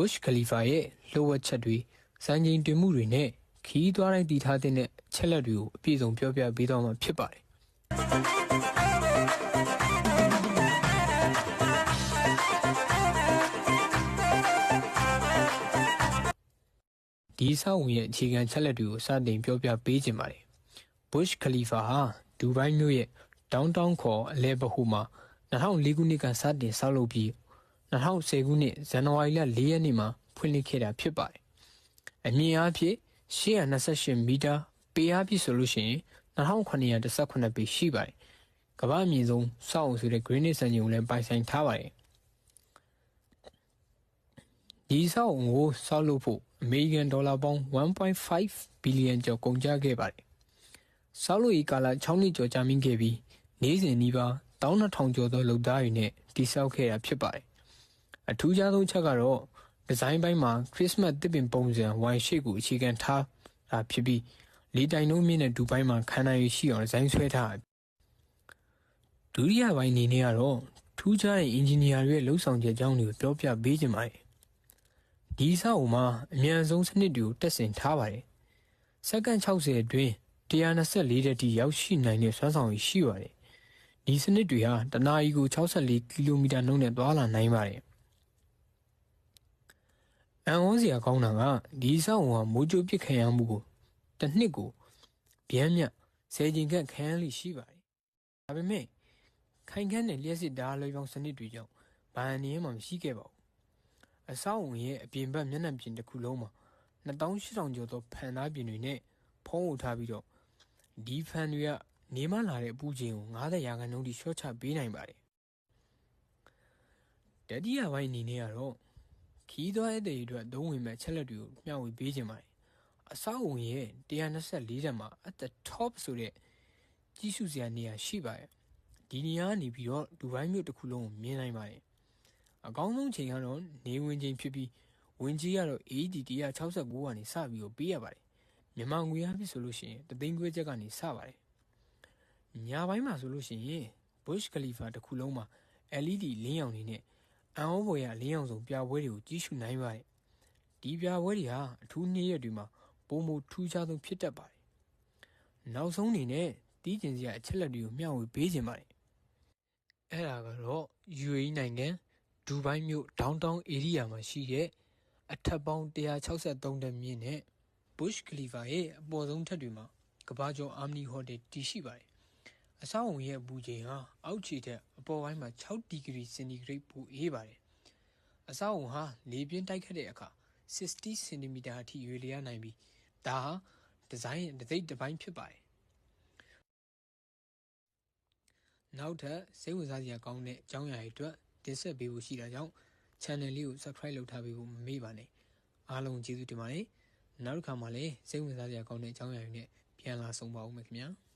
Bush Khalifa ရဲ့လှုပ်ဝက်ချက်တွေစံချိန်တင်မှုတွေနဲ့ခီးသွားတိုင်းတည်ထားတဲ့ချက်လက်တွေကိုအပြည့်စုံပြောပြပေးတော့မှာဖြစ်ပါတယ်ဒီဆောက်ဝင်ရဲ့အခြေခံချက်လက်တွေကိုစတင်ပြောပြပေးခြင်းပါတယ် Bush Khalifa ဟာဒူဘိုင်းမြို့ရဲ့ downtown ခေါ်အလဲဘဟုမှာ2004ခုနှစ်ကစတင်ဆောက်လုပ်ပြီး 2010ခုနှစ်ဇန်နဝါရီလ4ရက်နေ့မှာဖွင့်လှစ်ခဲ့တာဖြစ်ပါတယ်။အမြင့်အားဖြင့်828မီတာပေအားဖြင့်ဆိုလို့ရှိရင်2918ပေရှိပါတယ်။ကမ္ဘာအမြင့်ဆုံးစောက်အုပ်ဆိုတဲ့ Greenwich စံချိန်ကိုလည်းပိုင်ဆိုင်ထားပါတယ်။ဒီစောက်အုံကိုဆောက်လုပ်ဖို့အမေရိကန်ဒေါ်လာပေါင်း1.5ဘီလီယံကျော်ကုန်ကျခဲ့ပါတယ်။ဆောက်လုပ်ရေးကာလ6နှစ်ကျော်ကြာမြင့်ခဲ့ပြီးနေ့စဉ်နီးပါး12000ကျော်သောလုပ်သားတွေနဲ့တိစောက်ခဲ့တာဖြစ်ပါတယ်။ အထူးခြားဆုံးချက်ကတော့ဒီဇိုင်းပိုင်းမှာခရစ်စမတ်တစ်ပင်ပုံစံဝိုင်ရှိတ်ကိုအခြေခံထားတာဖြစ်ပြီးလေးတိုင်လုံးမြင့်တဲ့ဒူပိုင်းမှာခန္ဓာရည်ရှိအောင်ဒီဇိုင်းဆွဲထားတယ်။ဒုတိယပိုင်းအနေနဲ့ကတော့ထူးခြားတဲ့အင်ဂျင်နီယာတွေရဲ့လှုပ်ဆောင်ချက်အကြောင်းတွေကိုပြောပြပေးခြင်းပါတယ်။ဒီဆောက်အုံမှာအမြန်ဆုံးစနစ်တွေကိုတက်ဆင်ထားပါတယ်။စက္ကန့်60အတွင်း124တက်ထိရောက်ရှိနိုင်တဲ့စွမ်းဆောင်ရည်ရှိပါတယ်။ဒီစနစ်တွေဟာတနာရီကို64ကီလိုမီတာနှုန်းနဲ့သွားလာနိုင်ပါတယ်။ အန်ဝန်းစရာကောင်းတာကဒီဆောက်အုံဟာမိုးကြိုးပစ်ခံရမှုကိုတစ်နှစ်ကိုဗျမ်းမြဆယ်ကျင်ခန့်ခံရလိရှိပါတယ်။ဒါပေမဲ့ခိုင်ခန့်တဲ့လျှက်စစ်ဓာတ်လွှဲပေါင်းစနစ်တွေကြောင့်ဘာအနေမှမရှိခဲ့ပါဘူး။အဆောက်အုံရဲ့အပြင်ဘက်မျက်နှာပြင်တစ်ခုလုံးမှာ2800ကျော်သောဖန်သားပြင်တွေနဲ့ဖုံးအုပ်ထားပြီးတော့ဒီဖန်တွေကနေမှလာတဲ့အပူချိန်ကို90ရာခိုင်နှုန်းထိလျှော့ချပေးနိုင်ပါတယ်။တတိယပိုင်းအနေနဲ့ကတော့ ခီးသွွားတဲ့တွေအတွက်သုံးဝင်မဲ့ချက်လက်တွေကိုမျှဝေပေးခြင်းပါတယ်။အဆောက်အုံရဲ့124တက်မှာ at the top ဆိုတဲ့ကြီးစုစရာနေရာရှိပါတယ်။ဒီနေရာကနေပြီးတော့ဒူဘိုင်းမြို့တစ်ခုလုံးကိုမြင်နိုင်ပါတယ်။အကောင်းဆုံးချိန်ကတော့နေဝင်ချိန်ဖြစ်ပြီးဝင်ကြီးကတော့ AD 169ကနေစပြီးတော့ပေးရပါတယ်။မြန်မာငွေအားဖြင့်ဆိုလို့ရှိရင်တသိန်းခွဲချက်ကနေစပါတယ်။ညာဘိုင်းမှာဆိုလို့ရှိရင် Bush Khalifa တစ်ခုလုံးမှာ LED လင်းရောင်တွေနဲ့ အံ့ဩဖွယ်ရလင်းအောင်ဆုံးပြပွဲတွေကိုကြီးစုနိုင်ပါတယ်။ဒီပြပွဲတွေဟာအထူးနေ့ရက်တွေမှာပုံမထူးခြားဆုံးဖြစ်တတ်ပါတယ်။နောက်ဆုံးအနေနဲ့တီးကျင်စရာအချက်လက်တွေကိုမျှဝေပေးခြင်းပါတယ်။အဲ့ဒါကတော့ UAE နိုင်ငံဒူဘိုင်းမြို့ downtown area မှာရှိတဲ့အထက်ပေါင်း163တက်မြင့်နဲ့ Bush Khalifa ရဲ့အပေါ်ဆုံးထပ်တွေမှာကဘာကျော်အာမနီဟိုတယ်တည်ရှိပါတယ် အဆောက်အုံရဲ့အပူချိန်ဟာအောက်ခြေထက်အပေါ်ပိုင်းမှာ6ဒီဂရီစင်တီဂရိတ်ပိုအေးပါတယ်။အဆောက်အုံဟာလေပြင်းတိုက်ခတ်တဲ့အခါ60စင်တီမီတာအထိရွေလျားနိုင်ပြီးဒါဟာဒီဇိုင်းရဲ့တစ်စိတ်တစ်ပိုင်းဖြစ်ပါတယ်။နောက်ထပ်စိတ်ဝင်စားစရာကောင်းတဲ့အကြောင်းအရာတွေအတွက်တင်ဆက်ပေးဖို့ရှိတာကြောင့် channel လေးကို subscribe လုပ်ထားပေးဖို့မမေ့ပါနဲ့။အားလုံးကျေးဇူးတင်ပါတယ်။နောက်တစ်ခါမှလည်းစိတ်ဝင်စားစရာကောင်းတဲ့အကြောင်းအရာတွေနဲ့ပြန်လာဆုံပါဦးမယ်ခင်ဗျာ။